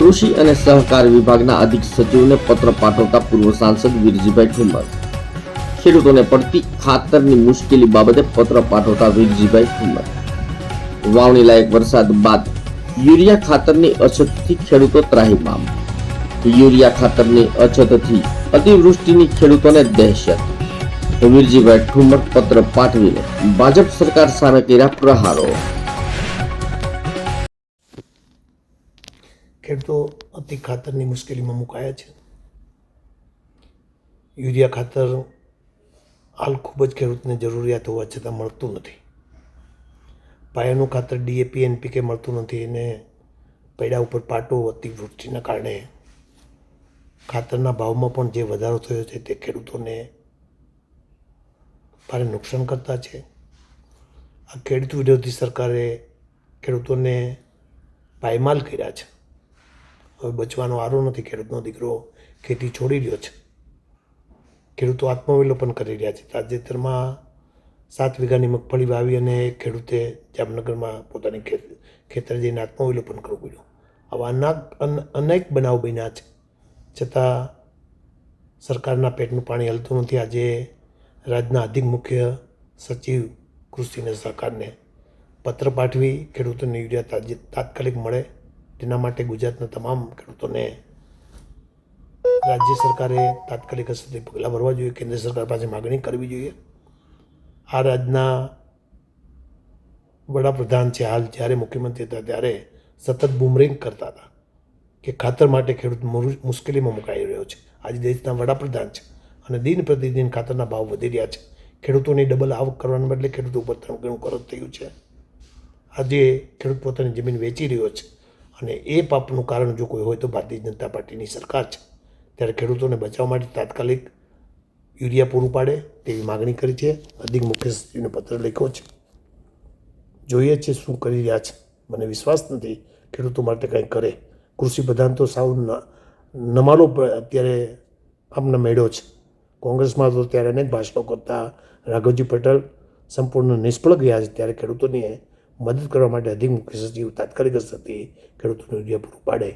કૃષિ અને સહકાર વિભાગના અધિક સચિવને પત્ર પાઠવતા પૂર્વ સાંસદ વીરજીભાઈ ઠુમર ખેડૂતોને પડતી ખાતરની મુશ્કેલી બાબતે પત્ર પાઠવતા વીરજીભાઈ ઠુમર વાવણી લાયક વરસાદ બાદ યુરિયા ખાતરની અછતથી ખેડૂતો ત્રાહિમામ. યુરિયા ખાતરની અછતથી અતિવૃષ્ટિની ખેડૂતોને દહેશત. વીરજીભાઈ ઠુમર પત્ર પાઠવીને ભાજપ સરકાર સામે કર્યા પ્રહારો. ખેડૂતો અતિ ખાતરની મુશ્કેલીમાં મુકાયા છે. યુરિયા ખાતર હાલ ખૂબ જ ખેડૂતને જરૂરિયાત હોવા છતાં મળતું નથી. પાયાનું ખાતર ડીએપી, એનપીકે મળતું નથી અને પૈડા ઉપર પાટો અતિવૃષ્ટિના કારણે ખાતરના ભાવમાં પણ જે વધારો થયો છે તે ખેડૂતોને ભારે નુકસાન કરતા છે. આ ખેડૂત વિરોધી સરકારે ખેડૂતોને પાયમાલ કર્યા છે. હવે બચવાનો આરો નથી ખેડૂતનો દીકરો ખેતી છોડી રહ્યો છે. ખેડૂતો આત્મવિલોપન કરી રહ્યા છે. તાજેતરમાં સાત વીઘાની મગફળી વાવી અને ખેડૂતે જામનગરમાં પોતાની ખેત, ખેતરે જઈને આત્મવિલોપન કરવું પડ્યું. આવા અનાક અનેક બનાવ બન્યા છે. છતાં સરકારના પેટનું પાણી હલતું નથી. આજે રાજ્યના અધિક મુખ્ય સચિવ કૃષિને સરકારને પત્ર પાઠવી ખેડૂતોને યુરિયા તાત્કાલિક મળે. તેના માટે ગુજરાતના તમામ ખેડૂતોને રાજ્ય સરકારે તાત્કાલિક અસરથી પગલાં ભરવા જોઈએ, કેન્દ્ર સરકાર પાસે માગણી કરવી જોઈએ. આ રાજ્યના વડાપ્રધાન છે હાલ જ્યારે મુખ્યમંત્રી હતા ત્યારે સતત બુમરિંગ કરતા હતા કે ખાતર માટે ખેડૂત મુશ્કેલીમાં મુકાઈ રહ્યો છે. આજે દેશના વડાપ્રધાન છે અને દિન પ્રતિદિન ખાતરના ભાવ વધી રહ્યા છે. ખેડૂતોની ડબલ આવક કરવાને બદલે ખેડૂતો ઉપર ત્રણ ગણું થયું છે. આજે ખેડૂત પોતાની જમીન વેચી રહ્યો છે. અને એ પાપનું કારણ જો કોઈ હોય તો ભારતીય જનતા પાર્ટીની સરકાર છે. ત્યારે ખેડૂતોને બચાવવા માટે તાત્કાલિક યુરિયા પૂરું પાડે તેવી માગણી કરી છે. અધિક મુખ્ય સચિવને પત્ર લખ્યો છે. જોઈએ છે શું કરી રહ્યા છે. મને વિશ્વાસ નથી ખેડૂતો માટે કંઈ કરે. કૃષિ પ્રધાન તો સાવ નમાલો અત્યારે આમને મેળ્યો છે. કોંગ્રેસમાં તો ત્યારે અનેક ભાષણો કરતા રાઘવજી પટેલ સંપૂર્ણ નિષ્ફળ ગયા છે. ત્યારે ખેડૂતોની મદદ કરવા માટે અધિક મુખ્ય સચિવ તાત્કાલિક અસરથી ખેડૂતોને યુરિયા પૂરું પાડે.